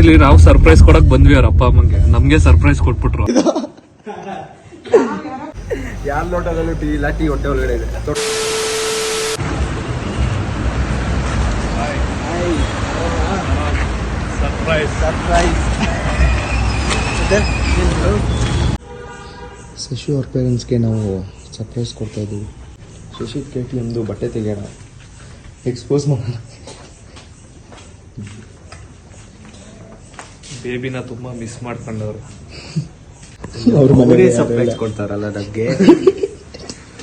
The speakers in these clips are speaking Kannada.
ಇಲ್ಲಿ ನಾವು ಸರ್ಪ್ರೈಸ್ ಕೊಡಕ್ ಬಂದ್ವಿ ಅವ್ರ ಅಪ್ಪ ಅಮ್ಮಂಗೆ. ನಮ್ಗೆ ಸರ್ಪ್ರೈಸ್ ಕೊಟ್ಬಿಟ್ರು. ಯಾರ ಲೋಟದಲ್ಲೂ ಟೀ ಇಲ್ಲ ಟೀ ಹೊಟ್ಟೆ ಒಳಗಡೆ ಇದೆ. ಶಶಿ ಅವ್ರ ಪೇರೆಂಟ್ಸ್ಗೆ ನಾವು ಸರ್ಪ್ರೈಸ್ ಕೊಡ್ತಾ ಇದ್ದೀವಿ. ಶಶಿ ಕೆ ಟಿ ಎಮ್ದು ಬಟ್ಟೆ ತೆಗೆಯೋಣ. ಎಕ್ಸ್ಪೋಸ್ ಮಾಡೋಣ. ಬೇಬಿನ ತುಂಬಾ ಮಿಸ್ ಮಾಡ್ಕೊಂಡವ್ರು. ಅವ್ರ ಮನೆಗೆ ಸರ್ಪ್ರೈಸ್ ಕೊಡ್ತಾರಲ್ಲ ನಮ್ಗೆ.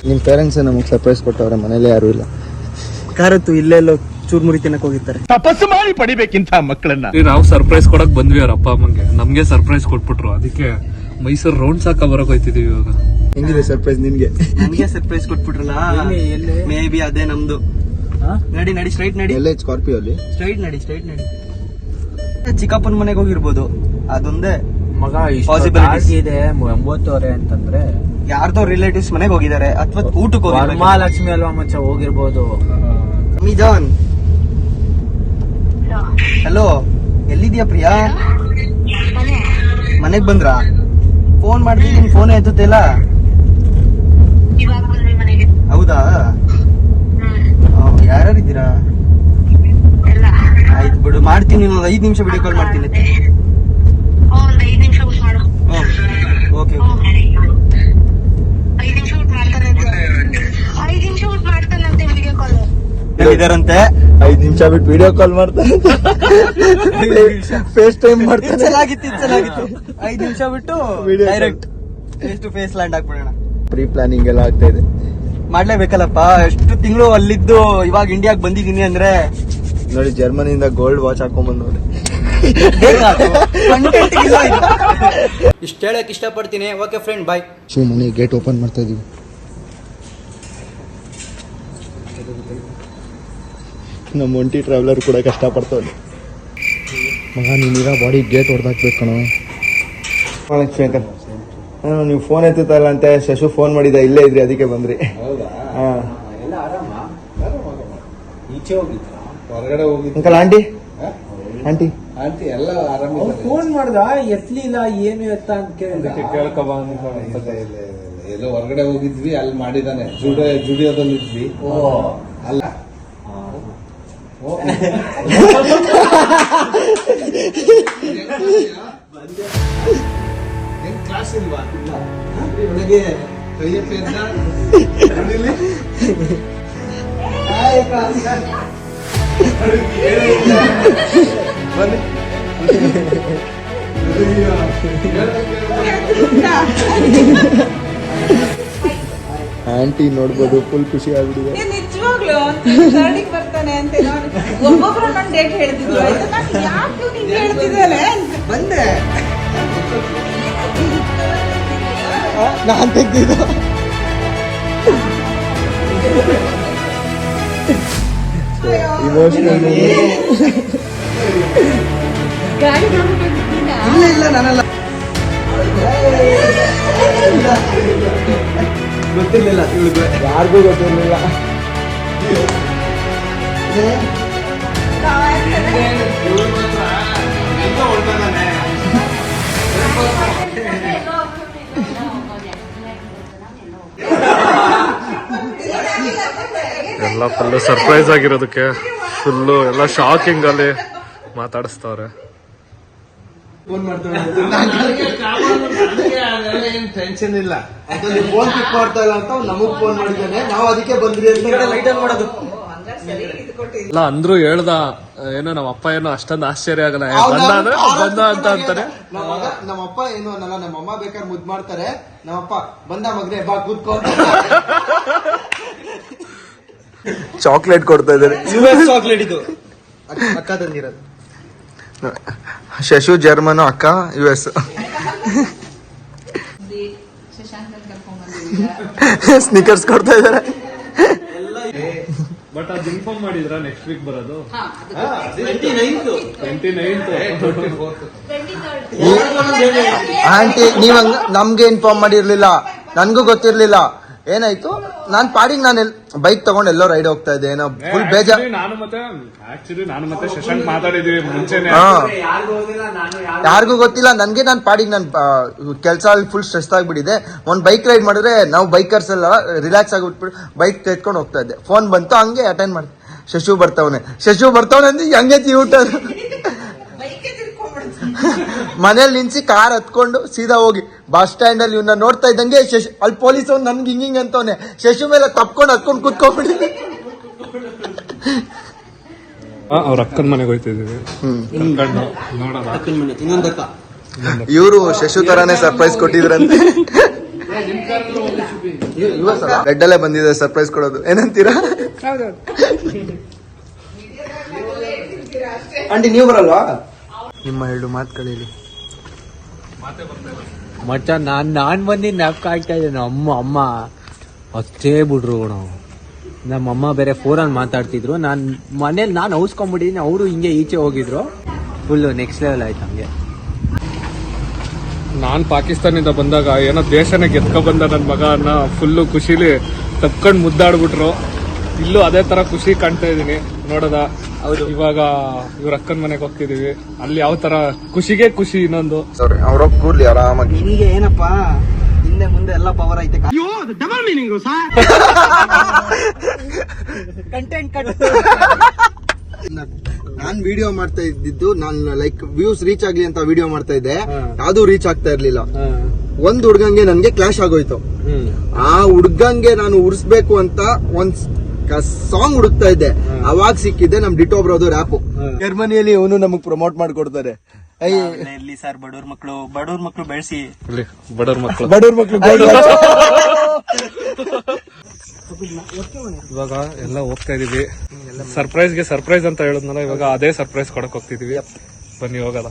ನಿಮ್ಮ ಪೇರೆಂಟ್ಸ್ ನಮಗೆ ಸರ್ಪ್ರೈಸ್ ಕೊಟ್ಟವ್ರೆ ಮನೇಲಿ ಯಾರು ಇಲ್ಲ. ಕಾರತ್ತು ಇಲ್ಲೆಲ್ಲೋ ಚೂರ್ಮುರಿ ತಿನ್ನಕ್ ಹೋಗಿರ್ತಾರೆ. ತಪಸ್ಸು ಮಾಡಿ ಪಡಿಬೇಕಿಂತ ಮಕ್ಕಳನ್ನ. ನಾವು ಸರ್ಪ್ರೈಸ್ ಕೊಡಕ್ ಬಂದ್ವಿ ಅವ್ರ ಅಪ್ಪ ಅಮ್ಮಂಗೆ. ನಮ್ಗೆ ಸರ್ಪ್ರೈಸ್ ಕೊಟ್ಬಿಟ್ರು. ಅದಕ್ಕೆ ಮೈಸೂರು ರೌಂಡ್ ಸಾಕ ಬರಕ್ ಹೋಯ್ತಿದೀವಿ ಇವಾಗ. ಹೆಂಗಿದೆ ಸರ್ಪ್ರೈಸ್ ನಿನ್ಗೆ ನಮ್ಗೆ ಸರ್ಪ್ರೈಸ್ ಕೊಟ್ಬಿಟ್ರಲ್ಲ? ಮೇ ಬಿ ಅದೇ ನಮ್ದು. ನಡಿ ನಡಿ ಸ್ಟ್ರೈಟ್ ನಡಿ. ಎಲ್ಲೇ? ಸ್ಕಾರ್ಪಿಯೋ ಅಲ್ಲಿ? ಸ್ಟ್ರೈಟ್ ನಡಿ ಸ್ಟ್ರೈಟ್ ನಡಿ. ಚಿಕ್ಕಪ್ಪನ ಮನೆಗೆ ಹೋಗಿರ್ಬೋದು. ಅದೊಂದೇ ಮಗ ಪಾಸಿಬಿಲಿಟಿ ಇದೆ ಎಂಬತ್ತುವರೆ ಅಂತಂದ್ರೆ ಯಾರ್ದೋ ರಿಲೇಟಿವ್ಸ್ ಮನೆಗೆ ಹೋಗಿದ್ದಾರೆ ಅಥವಾ ಊಟಕ್ಕೆ ಹೋಗಿರ್ಬೇಕು ಮಹಾಲಕ್ಷ್ಮಿ ಅಲ್ವಾ ಮಚ್ಚ ಹೋಗಿರ್ಬೋದು. ಅಮಿಜಾನ್ ಹಲೋ ಎಲ್ಲಿದ್ಯಾ ಪ್ರಿಯಾ? ಮನೆಗ್ ಬಂದ್ರಾ? ಫೋನ್ ಮಾಡ್ತೀನಿ ಫೋನ್ ಎತ್ತುತ್ತಿಲ್ಲ ಹೌದಾ? ಯಾರ್ಯಾರಿದ್ದೀರಾ? ಬಿಡು. ಮಾಡ್ತೀನಿ ಒಂದು ಐದು ನಿಮಿಷ ವಿಡಿಯೋ ಕಾಲ್ ಮಾಡ್ತೀನಿ ಓಕೆ ಇದಾರಂತೆ ನಿಮಿಷ ಊಟ ಮಾಡ್ತಾನಂತೆ ಐದ್ ನಿಮಿಷ ಊಟ ಮಾಡ್ತಾನಂತೆ ವಿಡಿಯೋ ಕಾಲ್ ಇದಾರಂತೆ ಐದು ನಿಮಿಷ ಬಿಟ್ಟು ವಿಡಿಯೋ ಕಾಲ್ ಮಾಡ್ತಾರೆ ಫೇಸ್ ಟೈಮ್ ಮಾಡ್ತಾರೆ ಚೆನ್ನಾಗಿತ್ತು ಚೆನ್ನಾಗಿತ್ತು ಐದ್ ನಿಮಿಷ ಬಿಟ್ಟು direct face to face land ಹಾಕ್ಬಿಡೋಣ. Pre planning ಎಲ್ಲ ಆಗ್ತಾ ಇದೆ. ಮಾಡ್ಲೇಬೇಕಲ್ಲಪ್ಪ. ಎಷ್ಟು ತಿಂಗಳು ಅಲ್ಲಿದ್ದು ಇವಾಗ ಇಂಡಿಯಾಗ್ ಬಂದಿದ್ದೀನಿ ಅಂದ್ರೆ ನೋಡಿ ಜರ್ಮನಿಯಿಂದ ಗೋಲ್ಡ್ ವಾಚ್ ಹಾಕೊಂಡ್ಬಂದು ನೋಡಿ. ಇಷ್ಟ ಹೇಳಕ್ ಇಷ್ಟಪಡ್ತೀನಿ. ಓಕೆ ಫ್ರೆಂಡ್ ಬಾಯ್ ಶಿವ ಮನೆ ಗೇಟ್ ಓಪನ್ ಮಾಡ್ತಾ ಇದೀವಿ. ನಮ್ಮ ಒಂಟಿ ಟ್ರಾವೆಲರ್ ಕೂಡ ಕಷ್ಟಪಡ್ತಾವೆ ಮಗ ನೀನಿರೋ ಬಾಡಿ ಗೇಟ್ ಹೊಡೆದಾಕ್ಬೇಕು ಕಣೋ. ನೀವು ಫೋನ್ ಎತ್ತುತ್ತಲ್ಲ ಅಂತ ಶಶು ಫೋನ್ ಮಾಡಿದ ಇಲ್ಲೇ ಇದ್ರಿ ಅದಕ್ಕೆ ಬಂದ್ರಿ. ಹಾ. ಹೊರಗಡೆ ಹೋಗಿ ಅಂಕಲ್ ಆಂಟಿ? ಆಂಟಿ? ಆಂಟಿ ಎಲ್ಲ ಆರಾಮ ಫೋನ್ ಮಾಡ್ದ ಎತ್ಲಿಲ್ಲ ಏನು ಎತ್ತ? ಅಂತ ಕೇಳಿದ. ಕೇಳ್ಕೊಬ ಎಲ್ಲೋ ಹೊರಗಡೆ ಹೋಗಿದ್ವಿ ಅಲ್ಲಿ ಮಾಡಿದಾನೆ ಜುಡಿಯೋ ಜುಡಿಯೋದಲ್ಲಿ ಇದ್ವಿ ಅಲ್ಲ. ಏನ್ ಕ್ಲಾಸ್ ಇಲ್ವಾ? ಬೆಳಗ್ಗೆ ಕೈಯಪ್ಪ ಆಂಟಿ ನೋಡ್ಬೋದು ಫುಲ್ ಖುಷಿ ಆಗ್ಬಿಟ್ಟಿದೆ. ನೀನ್ ನಿಜವಾಗ್ಲೂ ಬರ್ತಾನೆ ಅಂತ ಒಬ್ಬೊಬ್ರು ನನ್ನ ಡೇಟ್ ಹೇಳ್ತಿದ್ರು. ನಾನು ಯಾಕೆ ಬಂದೆ. ನಾನ್ ತೆಗ್ದಿದ್ದು. ಇಮೋಷನಲ್ ಇಲ್ಲ ಇಲ್ಲ ನಾನಲ್ಲ. ಗೊತ್ತಿರ್ಲಿಲ್ಲ ಇವಳಿಗೆ ಯಾರಿಗೂ ಗೊತ್ತಿರಲಿಲ್ಲ ಎಲ್ಲ ಫುಲ್ ಸರ್ಪ್ರೈಸ್ ಆಗಿರೋದಕ್ಕೆ. ಫುಲ್ಲು ಎಲ್ಲ ಶಾಕಿಂಗ್ ಅಲ್ಲಿ ಮಾತಾಡಿಸ್ತವ್ರೆ. ಏನ್ ಟೆನ್ಷನ್ ಇಲ್ಲ. ಫೋನ್ ಪಿಕ್ ಮಾಡ್ತಾ ಇಲ್ಲ ಅಂತ ನಮಗ್ ಫೋನ್ ಮಾಡಿದ್ದಾನೆ. ನಾವು ಅದಕ್ಕೆ ಬಂದ್ರಿ ಅಂತ ಲೈಟ್ ಆನ್ ಮಾಡೋದು ಇಲ್ಲ ಅಂದ್ರು ಹೇಳ್ದ ಏನೋ ನಮ್ಮ ಅಪ್ಪ ಏನೋ ಅಷ್ಟೊಂದು ಆಶ್ಚರ್ಯ ಆಗಲ್ಲ. ಏ, ಬಂದ ಅಂದ್ರೆ ಬಂದ ಅಂತ ಅಂತಾರೆ ನಮ್ಮ ಅಪ್ಪ ನಮ್ಮಪ್ಪ ಏನು ಅನ್ನಲ್ಲ. ನಮ್ಮಮ್ಮ ಬೇಕಾದ್ರೆ ಮುದ್ ಮಾಡ್ತಾರೆ. ನಮ್ಮಪ್ಪ ಬಂದ ಮಗ್ರೆ ಬಾ ಕೂತ್ಕೊ ಚಾಕ್ಲೇಟ್ ಕೊಡ್ತಾ ಇದ್ದಾರೆ ಯು ಎಸ್ ಚಾಕ್ಲೇಟ್ ಇದು ಅಕ್ಕ ತಂದಿರೋದು ಶಶು ಜರ್ಮನ್ ಅಕ್ಕ ಯು ಎಸ್ ಸ್ನಿಕರ್ಸ್ ಕೊಡ್ತಾ ಇದಾರೆ ಬಟ್ ಅದು ಇನ್ಫಾರ್ಮ್ ಮಾಡಿದ್ರ ನೆಕ್ಸ್ಟ್ ವೀಕ್ ಬರೋದು twenty ninth twenty ninth aunty ನೀವ್ ಹಂಗ ನಮ್ಗೆ ಇನ್ಫಾರ್ಮ್ ಮಾಡಿರ್ಲಿಲ್ಲ ನನ್ಗೂ ಗೊತ್ತಿರ್ಲಿಲ್ಲ ಏನಾಯ್ತು ನಾನ್ ಪಾಡಿಗೆ ನಾನು ಬೈಕ್ ತಗೊಂಡು ಎಲ್ಲೋ ರೈಡ್ ಹೋಗ್ತಾ ಇದ್ದೆ ಏನೋ ಫುಲ್ ಬೇಜಾರ್ ನಾನು ಮತ್ತೆ ಆಕ್ಚುಲಿ ನಾನು ಮತ್ತೆ ಶಶಾಂಕ್ ಮಾತಾಡಿದೀವಿ ಮುಂಚೆನೆ. ಹಾ. ಯಾರಿಗೂ ಗೊತ್ತಿಲ್ಲ ನನ್ಗೆ ನಾನು ಪಾಡಿಗೆ ನಾನು ಕೆಲಸ ಅಲ್ಲಿ ಫುಲ್ ಸ್ಟ್ರೆಸ್ ಆಗ್ಬಿಟ್ಟಿದೆ. ಒಂದ್ ಬೈಕ್ ರೈಡ್ ಮಾಡಿದ್ರೆ ನಾವು ಬೈಕರ್ಸ್ ಎಲ್ಲ ರಿಲ್ಯಾಕ್ಸ್ ಆಗಿಬಿಟ್ಬಿಟ್ಟು ಬೈಕ್ ತೆತ್ಕೊಂಡು ಹೋಗ್ತಾ ಇದ್ದೆ. ಫೋನ್ ಬಂತು ಹಂಗೆ ಅಟೆಂಡ್ ಮಾಡಿ ಶಶು ಬರ್ತಾವನೆ. ಶಶು ಬರ್ತಾವನೆ ಅಂದ್ರೆ ಹಂಗೆ ಊಟ? ಮನೇಲಿ ನಿನ್ಸಿ ಕಾರ್ ಹತ್ಕೊಂಡು ಸೀದಾ ಹೋಗಿ ಬಸ್ ಸ್ಟ್ಯಾಂಡ್ ಅಲ್ಲಿ ಇವನ್ನ ನೋಡ್ತಾ ಇದ್ದಂಗೆ ಶಶಿ ಅಲ್ಲಿ ಪೊಲೀಸ್ ಅವ್ನು ನನ್ಗೆ ಹಿಂಗಿಂಗ್ ಅಂತವ್ನೆ. ಶಶು ಮೇಲೆ ತಪ್ಕೊಂಡು ಹತ್ಕೊಂಡು ಕುತ್ಕೊಂಡ್ಬಿಟ್ಟಿದ್ದೆ ಅವ್ರ ಅಕ್ಕನ ಮನೆಗೆ ನೋಡೋದ ಇವರು ಶಶು ತರಾನೇ ಸರ್ಪ್ರೈಸ್ ಕೊಟ್ಟಿದ್ರಂತೆ. ರೆಡ್ಡಲ್ಲೇ ಬಂದಿದೆ ಸರ್ಪ್ರೈಸ್ ಕೊಡೋದು. ಏನಂತೀರಾ? ಆಂಟಿ ನೀವು ಬರಲ್ವಾ? ನಿಮ್ಮ ಎರಡು ಮಾತುಗಳಲ್ಲಿ ಮಚ್ಚ ನಾನು ನಾನು ಬಂದಿ ನೆಪ್ಕ ಆಗ್ತಾ ಇದ್ದೇನೆ ಅಮ್ಮ ಅಮ್ಮ ಅಷ್ಟೇ ಬಿಡ್ರು ನಾವು ನಮ್ಮ ಅಮ್ಮ ಬೇರೆ ಫೋನಲ್ಲಿ ಮಾತಾಡ್ತಿದ್ರು. ನಾನು ಮನೇಲಿ ನಾನು ಔಸ್ಕೊಂಡ್ಬಿಟ್ಟಿದ್ದೀನಿ ಅವರು ಹಿಂಗೆ ಈಚೆ ಹೋಗಿದ್ರು. ಫುಲ್ಲು ನೆಕ್ಸ್ಟ್ ಲೆವೆಲ್ ಆಯ್ತು ಹಂಗೆ. ನಾನು ಪಾಕಿಸ್ತಾನದಿಂದ ಬಂದಾಗ ಏನೋ ದೇಶನ ಗೆದ್ಕೊ ಬಂದ ನನ್ ಮಗ ಅನ್ನ ಫುಲ್ಲು ಖುಷಿಲಿ ತಪ್ಕೊಂಡು ಮುದ್ದಾಡ್ಬಿಟ್ರು. ಇಲ್ಲೂ ಅದೇ ತರ ಖುಷಿ ಕಾಣ್ತಾ ಇದೀನಿ. ನೋಡದ. ಹೌದು. ಇವಾಗ ಇವ್ರ ಅಕ್ಕನ ಮನೆಗೆ ಹೋಗ್ತಿದೀವಿ. ಅಲ್ಲಿ ಯಾವ ತರ ಖುಷಿಗೆ ಖುಷಿ ಇನ್ನೊಂದು. ಸಾರಿ ಅವ್ರೊಬ್ಬ ಕೂರ್ಲಿ ಆರಾಮಾಗಿ. ನಿನಗೆ ಏನಪ್ಪಾ? ಹಿಂದೆ ಮುಂದೆ ಎಲ್ಲ ಪವರ್ ಐತೆ ಕಂಟೆಂಟ್ ಕಟ್ ನಾನ್ ವಿಡಿಯೋ ಮಾಡ್ತಾ ಇದ್ದಿದ್ದು ನಾನ್ ಲೈಕ್ ವ್ಯೂಸ್ ರೀಚ್ ಆಗ್ಲಿ ಅಂತ ವಿಡಿಯೋ ಮಾಡ್ತಾ ಇದ್ದೆ. ಯಾವ್ದು ರೀಚ್ ಆಗ್ತಾ ಇರ್ಲಿಲ್ಲ. ಒಂದ್ ಹುಡ್ಗಂಗೆ ನನ್ಗೆ ಕ್ಲಾಶ್ ಆಗೋಯ್ತು. ಆ ಹುಡ್ಗಂಗೆ ನಾನು ಉರ್ಸ್ಬೇಕು ಅಂತ ಒಂದ್ ಸಾಂಗ್ ಹುಡುಕ್ತಾ ಇದ್ದೆ. ಅವಾಗ ಸಿಕ್ಕಿದ್ದೆ ನಮ್ ಡಿಟೋ ಬ್ರದರ್ ಆಪ್. ಜರ್ಮನಿಯಲ್ಲಿ ಅವನು ನಮಗ್ ಪ್ರಮೋಟ್ ಮಾಡ್ಕೊಡ್ತಾರೆ. ಐ ಇರ್ಲಿ ಸರ್ ಬಡವ್ರ ಮಕ್ಕಳು ಬಡವ್ರ ಮಕ್ಕಳು ಬೆಳೆಸಿ. ಇಲ್ಲಿ ಬಡವ್ರ ಮಕ್ಕಳು ಬಡವ್ರ ಮಕ್ಳು ಇವಾಗ ಎಲ್ಲ ಹೋಗ್ತಾ ಇದೀವಿ. ಸರ್ಪ್ರೈಸ್ಗೆ ಸರ್ಪ್ರೈಸ್ ಅಂತ ಹೇಳಿದ್ನಲ್ಲ ಇವಾಗ ಅದೇ ಸರ್ಪ್ರೈಸ್ ಕೊಡಕ್ ಹೋಗ್ತಿದೀವಿ. ಬನ್ನಿ ಹೋಗಲ್ಲ.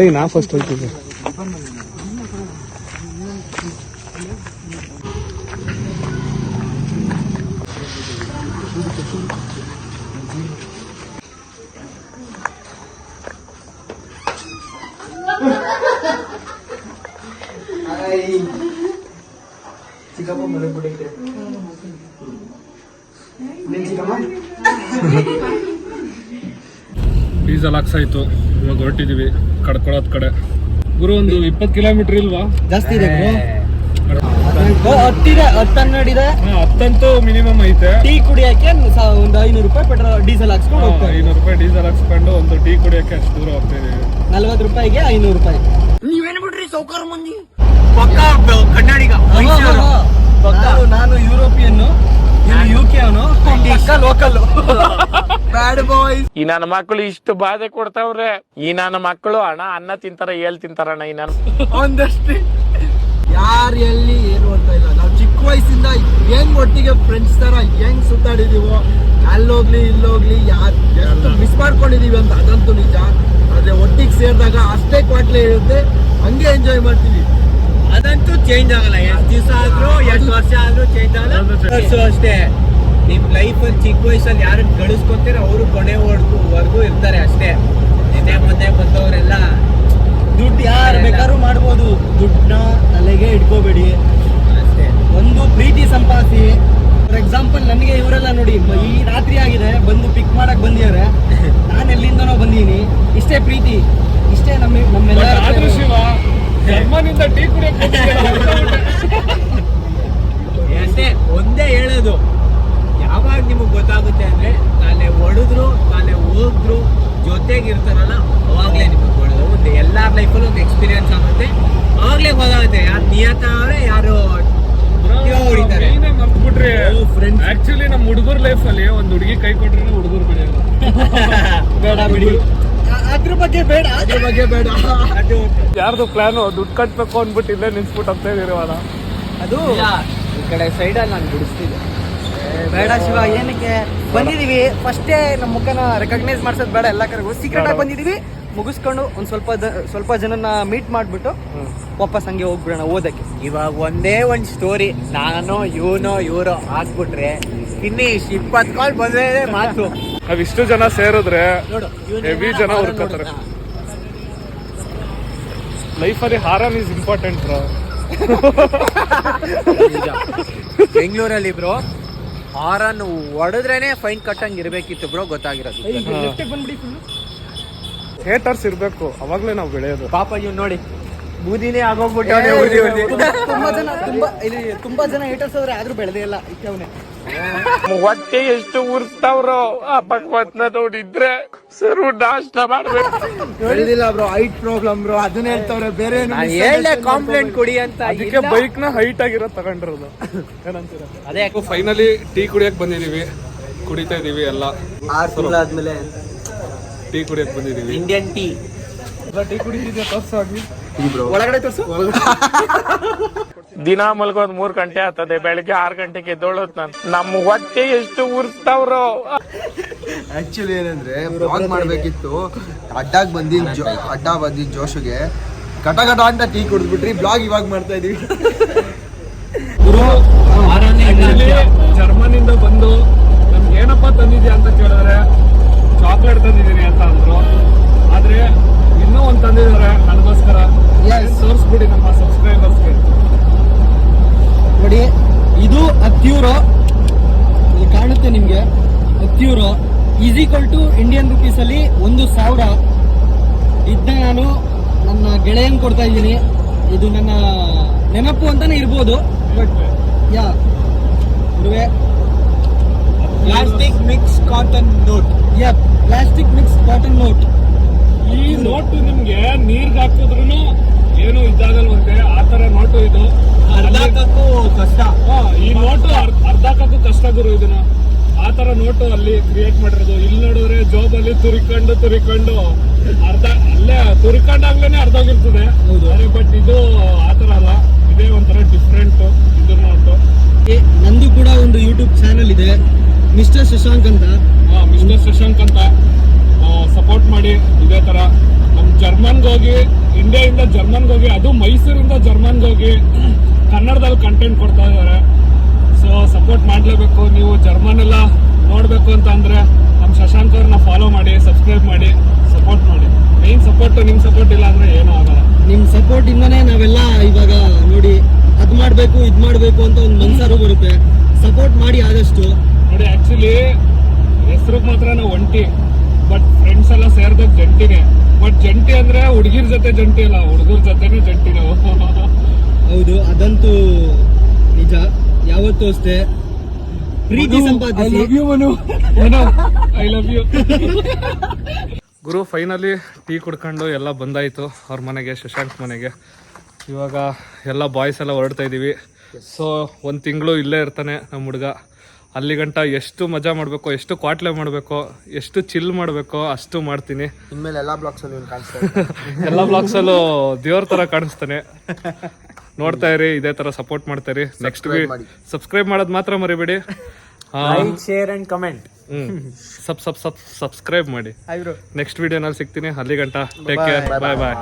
ಐ ನಾ ಫಸ್ಟ್ ನೀನ್ ಚಿಕ್ಕಮ್ಮ ಹಾಕ್ಸ್ ಆಯ್ತು. ಇವಾಗ ಹೊರಟಿದೀವಿ. ಕಡ್ಕೊಳೋದ್ ಕಡೆ. ಗುರು ಒಂದು ಇಪ್ಪತ್ತು ಕಿಲೋಮೀಟರ್ ಇಲ್ವಾ? ಜಾಸ್ತಿ ಇದೆ ಹತ್ತಿದೆ ಹತ್ತನ್ನಡಿದೆ ಹತ್ತಂತೂ ಮಿನಿಮಮ್ ಐತೆ. ಟೀ ಕುಡಿಯಕ್ಕೆ ಸ- ಒಂದು ಐನೂರು ರೂಪಾಯಿ ಪೆಟ್ರೋಲ್ ಡೀಸೆಲ್ ಹಾಕ್ಸ್ಕೊಂಡು ಹೋಗ್ತಾರೆ ಐನೂರು ರೂಪಾಯಿ ಡೀಸೆಲ್ ಹಾಕ್ಸ್ಕೊಂಡು ಒಂದು ಟೀ ಕುಡಿಯಕ್ಕೆ ಅಷ್ಟು ದೂರ ಹೋಗ್ತಾ ಇದೀವಿ. ನಲ್ವತ್ತು ರೂಪಾಯಿಗೆ ಐನೂರು ರೂಪಾಯಿ. ನೀವೇನ್ಬಿಟ್ರಿ ಸೌಕರ್ ಮಂದಿ? ಕನ್ನಡಿಗ ನಾನು European U K local bad boy ಈ ನನ್ನ ಮಕ್ಕಳು ಇಷ್ಟು ಬಾಧೆ ಕೊಡ್ತಾವ್ರೆ. ಈ ನನ್ನ ಮಕ್ಕಳು ಅಣ್ಣ ಅನ್ನ ತಿಂತಾರ ಏಳ್ ತಿಂತಾರಣ್ಣ ಈ ನನ್ನ. ಒಂದಷ್ಟು ಯಾರು ಎಲ್ಲಿ ಏನು ಅಂತ ಇಲ್ಲ ನಾವು ಚಿಕ್ಕ ವಯಸ್ಸಿಂದ ಹೆಂಗ್ ಒಟ್ಟಿಗೆ ಫ್ರೆಂಡ್ಸ್ ತರ ಹೆಂಗ್ ಸುತ್ತಾಡಿದೀವೋ ಅಲ್ಲೋಗ್ಲಿ ಇಲ್ಲೋಗ್ಲಿ ಯಾರು ಮಿಸ್ ಮಾಡ್ಕೊಂಡಿದೀವಿ ಅಂತ ಅದಂತೂ ನಿಜ. ಆದ್ರೆ ಒಟ್ಟಿಗೆ ಸೇರಿದಾಗ ಅಷ್ಟೇ ಕ್ವಾಟ್ಲೆ ಇರುತ್ತೆ ಹಂಗೆ ಎಂಜಾಯ್ ಮಾಡ್ತೀವಿ. ಅದಂತೂ ಚೇಂಜ್ ಆಗಲ್ಲ. ಎಷ್ಟು ದಿವಸ ಆದ್ರೂ ಎಷ್ಟು ವರ್ಷ ಆದ್ರೂ ಚೇಂಜ್ ಆಗಲ್ಲ. ಅಷ್ಟೇ. ನಿಮ್ ಲೈಫ್ ಅಲ್ಲಿ ಚಿಕ್ಕ ವಯಸ್ಸಲ್ಲಿ ಯಾರನ್ನ ಗಳಿಸ್ಕೊತೀರ ಅವರು ಕೊನೆವರೆಗೂ ವರ್ಗೂ ಇರ್ತಾರೆ ಅಷ್ಟೇ. ನಿನ್ನೆ ಮೊನ್ನೆ ಬಂದವರೆಲ್ಲ ದುಡ್ಡು ಯಾರು ಬೇಕಾದ್ರೂ ಮಾಡ್ಬೋದು. ದುಡ್ಡನ್ನ ತಲೆಗೆ ಇಟ್ಕೋಬೇಡಿ. ಒಂದು ಪ್ರೀತಿ ಸಂಪಾದಿಸಿ ಫಾರ್ ಎಕ್ಸಾಂಪಲ್ ನನಗೆ ಇವರೆಲ್ಲ ನೋಡಿ ಈ ರಾತ್ರಿ ಆಗಿದೆ ಬಂದು ಪಿಕ್ ಮಾಡಕ್ ಬಂದಿದ್ದಾರೆ. ನಾನು ಎಲ್ಲಿಂದನೋ ಬಂದೀನಿ. ಇಷ್ಟೇ ಪ್ರೀತಿ. ಇಷ್ಟೇ ನಮ್ಮ ನಮ್ಮೆಲ್ಲ ಅಷ್ಟೇ ಒಂದೇ ಹೇಳೋದು. ಯಾವಾಗ ನಿಮಗೆ ಗೊತ್ತಾಗುತ್ತೆ ಅಂದ್ರೆ ತಾನೇ ಹೊಡೆದ್ರು ತಾನೇ ಹೋದ್ರು ಜೊತೆಗಿರ್ತಾರಲ್ಲ ಅವಾಗಲೇ ನಿಮಗೆ ಒಳ್ಳೆದು ಒಂದು ಎಲ್ಲಾರ ಲೈಫಲ್ಲೂ ಒಂದು ಎಕ್ಸ್ಪೀರಿಯನ್ಸ್ ಆಗುತ್ತೆ. ಅವಾಗಲೇ ಗೊತ್ತಾಗುತ್ತೆ ಯಾರು ನಿಯತ ಅವರೇ ಯಾರು ಹೊಡಿತಾರೆ. ಮರ್ತ್ಬಿಟ್ರಿ. ಆಕ್ಚುಲಿ ನಮ್ಮ ಹುಡುಗರ ಲೈಫ್ ಅಲ್ಲಿ ಒಂದ್ ಹುಡುಗಿ ಕೈ ಕೊಟ್ರೆ ಹುಡುಗರು ಬಿಡಲ್ಲ ಬೇಡ ಬಿಡಿ. ಅದ್ರ ಬಗ್ಗೆ ಬೇಡ. ಅದ್ರ ಬಗ್ಗೆ ಬೇಡ. ಅದು ಯಾರ್ದು ಪ್ಲಾನು ದುಡ್ಡು ಕಟ್ಬೇಕು ಅಂದ್ಬಿಟ್ಟು ಇಲ್ಲೇ ನಿಂತ್ಬಿಟ್ಟು ಅಂತ ಹೇಳಿರುವ ಅದು ಈ ಕಡೆ ಸೈಡಲ್ಲಿ ನಾನು ಬಿಡಿಸ್ತಿದ್ದೆ ಬೇಡ ಶಿವ ಏನಕ್ಕೆ? ಬಂದಿದೀವಿ. ಫಸ್ಟೇ ನಮ್ಮ ಮುಖನ ರೆಕಗ್ನೈಸ್ ಮಾಡ್ಸೋದು ಬೇಡ ಎಲ್ಲ ಕರೆಗೂ ಸೀಕ್ರೆಟ್ ಆಗಿ ಬಂದಿದೀವಿ. ಮುಗಿಸ್ಕೊಂಡು ಒಂದ್ ಸ್ವಲ್ಪ ಸ್ವಲ್ಪ ಜನನ ಮೀಟ್ ಮಾಡ್ಬಿಟ್ಟು ವಾಪಸ್ ಹಂಗೆ ಹೋಗ್ಬಿಡೋಣ ಓದಕ್ಕೆ. ಇವಾಗ ಒಂದೇ ಒಂದ್ ಸ್ಟೋರಿ ನಾನು ಇವನು ಇವರು ಹಾಕ್ಬಿಟ್ರೆ ಫಿನಿಶ್ ಇಪ್ಪತ್ತು ಕಾಲ್ ಬಂದ್ರೆ ಮಾತು. ನಾವಿಷ್ಟು ಇಷ್ಟು ಜನ ಸೇರಿದ್ರೆ ನೋಡು ಹೆವಿ ಜನ ಹುಡ್ಕೋತಾರೆ ಲೈಫಲ್ಲಿ ಹಾರನ್ ಇಸ್ ಇಂಪಾರ್ಟೆಂಟ್ ಬ್ರೋ ಬೆಂಗಳೂರಲ್ಲಿ ಬ್ರೋ ಹಾರನ್ ಹೊಡೆದ್ರೇನೆ ಫೈನ್ ಕಟ್ಟಂಗೆ ಇರಬೇಕಿತ್ತು ಬ್ರೋ ಗೊತ್ತಾಗಿರೋದು. ಥಿಯೇಟರ್ಸ್ ಇರಬೇಕು ಅವಾಗ್ಲೇ ನಾವು ಬೆಳೆಯೋದು. ಪಾಪ ಇವ್ ನೋಡಿ ಬೂದಿನೇ ಆಗೋಗ್ಬಿಟ್ಟವನೆ ಉರ್ದಿ ತುಂಬಾ ಜನ ತುಂಬಾ ಇಲ್ಲಿ ತುಂಬಾ ಜನ ಹೇಟರ್ಸ್ ಅವ್ರೆ ಆದ್ರೂ ಬೆಳೆದೇ ಇಲ್ಲ ಇಕ್ಕವನೆ ಹೊಟ್ಟೆ ಎಷ್ಟು ಉರ್ತಾವ್ರೋ ಆ ಪಕ್ವತ್ನ ನೋಡಿದ್ರೆ ಸರು ನಾಷ್ಟ ಮಾಡ್ಬೇಕು. ಬ್ರೋ ಹೈಟ್ ಪ್ರಾಬ್ಲಮ್ ಬ್ರೋ ಅದನ್ನ ಹೇಳ್ತಾವ್ರೆ ಬೇರೆ ಹೇಳಲೆ ಕಾಂಪ್ಲೇಂಟ್ ಕೊಡಿ ಅಂತ ಅದಕ್ಕೆ ಬೈಕ್ನ ಹೈಟ್ ಆಗಿರೋ ತಗೊಂಡಿರೋದು. ಏನಂತೀರ? ಅದೇ. ಫೈನಲಿ ಟೀ ಕುಡಿಯಕ್ ಬಂದಿದೀವಿ ಕುಡಿತಾ ಇದೀವಿ ಎಲ್ಲ. ಆರು ತಿಂಗಳಾದ್ಮೇಲೆ ಟೀ ಕುಡಿಯಕ್ ಬಂದಿದೀವಿ ಇಂಡಿಯನ್ ಟೀ ಟೀ ತೋರ್ಸಾಗಿ ಒಳಗಡೆ ತೋರ್ಸು. ದಿನ ಮಲ್ಗೋದ್ ಮೂರ್ ಗಂಟೆ ಆಗ್ತದೆ ಬೆಳಿಗ್ಗೆ ಆರ್ ಗಂಟೆಗೆ ಎದ್ದೋಳತ್ ನಾನು. ನಮ್ಮ ಹೊಟ್ಟೆ ಎಷ್ಟು ಉರ್ತಾವ್ರು ಆಕ್ಚುಲಿ ಏನಂದ್ರೆ ಬ್ಲಾಗ್ ಮಾಡ್ಬೇಕಿತ್ತು. ಅಡ್ಡಾಗ್ ಬಂದಿದ್ ಜೋ ಅಡ್ಡ ಬಂದಿದ್ ಜೋಶುಗೆ. ಗಟ ಗಟ ಅಂತ ಟೀ ಕುಡಿದ್ಬಿಟ್ರಿ ಬ್ಲಾಗ್ ಇವಾಗ ಮಾಡ್ತಾ ಇದೀವಿ ಜರ್ಮನ್ ಇಂದ ಬಂದು ನಮ್ಗೆ ಏನಪ್ಪ ತಂದಿದ್ಯಾ ಅಂತ ಕೇಳಿದ್ರೆ ಚಾಕ್ಲೇಟ್ ತಂದಿದ್ದೀನಿ ಅಂತ ಅಂದ್ರು ಆದ್ರೆ ಇನ್ನೂ ಒಂದ್ ತಂದಿದ್ದಾರೆ ನನಗೋಸ್ಕರ ತೋರಿಸ್ಬಿಡಿ ನಮ್ಮ ಸಬ್ಸ್ಕ್ರೈಬರ್ಸ್ಗೆ ನೋಡಿ ಇದು ಹತ್ಯೂರೋ ಇಲ್ಲಿ ಕಾಣುತ್ತೆ ನಿಮ್ಗೆ ಹತ್ಯೂರೋ is equal to Indian rupees ಅಲ್ಲಿ ಒಂದು ಸಾವಿರ ಇದನ್ನ ನಾನು ನನ್ನ ಗೆಳೆಯನ್ ಕೊಡ್ತಾ ಇದ್ದೀನಿ. ಇದು ನನ್ನ ನೆನಪು ಅಂತಾನೆ ಇರ್ಬೋದು. But ya plastic mix cotton note ya plastic mix cotton note ಈ ನೋಟು ನಿಮ್ಗೆ ನೀರ್ಗೆ ಹಾಕಿದ್ರು ಏನು ಇದಾಗಲ್ವಂತೆ ಆ ತರ ನೋಟು ಇದು. ಅರ್ಧಕ್ಕೂ ಕಷ್ಟ. ಈ ನೋಟು ಅರ್ಧ ಅರ್ಧಕ್ಕೂ ಕಷ್ಟ ಗುರು ಇದನ್ನ. ಆ ತರ ನೋಟು ಅಲ್ಲಿ ಕ್ರಿಯೇಟ್ ಮಾಡಿರೋದು. ಇಲ್ಲಿ ನೋಡಿದ್ರೆ ಅಲ್ಲಿ ತುರಿಕೊಂಡು ತುರಿಕೊಂಡು. ಅರ್ಧ ಅಲ್ಲೇ ತುರಿಕೊಂಡಾಗ್ಲೇನೆ ಅರ್ಧೋಗಿರ್ತದೆ ಬಟ್ ಇದು ಆ ತರ ಅಲ್ಲ. ಇದೇ ಒಂಥರ ಡಿಫ್ರೆಂಟ್ ಇದು ನೋಟು. ನಂದು ಕೂಡ ಒಂದು ಯೂಟ್ಯೂಬ್ ಚಾನಲ್ ಇದೆ. ಮಿಸ್ಟರ್ ಶಶಾಂಕ್ ಅಂತ. ಮಿಸ್ಟರ್ ಶಶಾಂಕ್ ಅಂತ. ಸಪೋರ್ಟ್ ಮಾಡಿ ಇದೇ ತರ. ನಮ್ ಜರ್ಮನ್ಗೆ ಹೋಗಿ ಇಂಡಿಯಾ ಇಂದ ಜರ್ಮನ್ಗೆ ಹೋಗಿ ಅದು ಮೈಸೂರಿಂದ ಜರ್ಮನ್ಗೆ ಹೋಗಿ ಕನ್ನಡದಲ್ಲಿ ಕಂಟೆಂಟ್ ಕೊಡ್ತಾ ಇದ್ದಾರೆ. ಸಪೋರ್ಟ್ ಮಾಡಲೇಬೇಕು ನೀವು ಜರ್ಮನ್ ಎಲ್ಲ ನೋಡಬೇಕು ಅಂತ ಅಂದರೆ ನಮ್ಮ ಶಶಾಂಕ್ ಅವ್ರನ್ನ ಫಾಲೋ ಮಾಡಿ ಸಬ್ಸ್ಕ್ರೈಬ್ ಮಾಡಿ ಸಪೋರ್ಟ್ ಮಾಡಿ. ಮೇನ್ ಸಪೋರ್ಟ್ ನಿಮ್ಮ ಸಪೋರ್ಟ್ ಇಲ್ಲ ಅಂದರೆ ಏನೂ ಆಗಲ್ಲ. ನಿಮ್ಮ ಸಪೋರ್ಟ್ ಇಂದನೇ ನಾವೆಲ್ಲ ಇವಾಗ ನೋಡಿ ಅದು ಮಾಡಬೇಕು ಇದು ಮಾಡಬೇಕು ಅಂತ ಒಂದು ಮನ್ಸಾರು ಬರುತ್ತೆ. ಸಪೋರ್ಟ್ ಮಾಡಿ ಆದಷ್ಟು. ನೋಡಿ ಆ್ಯಕ್ಚುಲಿ ಹೆಸ್ರಿಗೆ ಮಾತ್ರ ನಾವು ಒಂಟಿ ಬಟ್ ಫ್ರೆಂಡ್ಸ್ ಎಲ್ಲ ಸೇರಿದಾಗ ಜಂಟಿನೇ. ಬಟ್ ಜಂಟಿ ಅಂದರೆ ಹುಡುಗಿರ ಜೊತೆ ಜಂಟಿ ಅಲ್ಲ ಹುಡುಗರ ಜೊತೆನೇ ಜಂಟಿ ನಾವು. ಹೌದು ಅದಂತೂ ನಿಜ. ಯಾವತ್ತೂ ಅಷ್ಟೇ. ಪ್ರೀತಿ ಸಂಪಾದಿಸಿ. ಐ ಲವ್ ಯು ಗುರು ಫೈನಲಿ ಟೀ ಕುಡ್ಕೊಂಡು ಎಲ್ಲ ಬಂದಾಯ್ತು ಅವ್ರ ಮನೆಗೆ ಶಶಾಂಕ್ ಮನೆಗೆ. ಇವಾಗ ಎಲ್ಲ ಬಾಯ್ಸ್ ಎಲ್ಲ ಹೊರಡ್ತಾ ಇದೀವಿ. ಸೊ ಒಂದು ತಿಂಗಳು ಇಲ್ಲೇ ಇರ್ತಾನೆ ನಮ್ಮ ಹುಡುಗ. ಅಲ್ಲಿ ಗಂಟ ಎಷ್ಟು ಮಜಾ ಮಾಡಬೇಕು ಎಷ್ಟು ಕ್ವಾಟ್ಲೆ ಮಾಡಬೇಕು ಎಷ್ಟು ಚಿಲ್ ಮಾಡಬೇಕು ಅಷ್ಟು ಮಾಡ್ತೀನಿ. ಇನ್ಮೇಲೆ ಎಲ್ಲಾ ಬ್ಲಾಗ್ಸ್ ಅಲ್ಲಿ ಕಾಣಿಸ್ತಾ ಎಲ್ಲ ಬ್ಲಾಗ್ಸಲ್ಲೂ ದೇವ್ರ ಥರ ಕಾಣಿಸ್ತಾನೆ. ನೋಡ್ತಾ ಇರಿ ಇದೇ ತರ ಸಪೋರ್ಟ್ ಮಾಡ್ತಾ ಇರಿ. ನೆಕ್ಸ್ಟ್ ಸಬ್ಸ್ಕ್ರೈಬ್ ಮಾಡೋದು ಮಾತ್ರ ಮರಿಬೇಡಿ. Like share and comment hmm. Sub sub sub subscribe ಮಾಡಿ. ನೆಕ್ಸ್ಟ್ ವಿಡಿಯೋನಲ್ಲಿ ಸಿಗ್ತೀನಿ. ಅಲ್ಲಿ ಗಂಟ. ಟೇಕ್ ಕೇರ್ ಬಾಯ್ ಬಾಯ್ ಬಾಯ್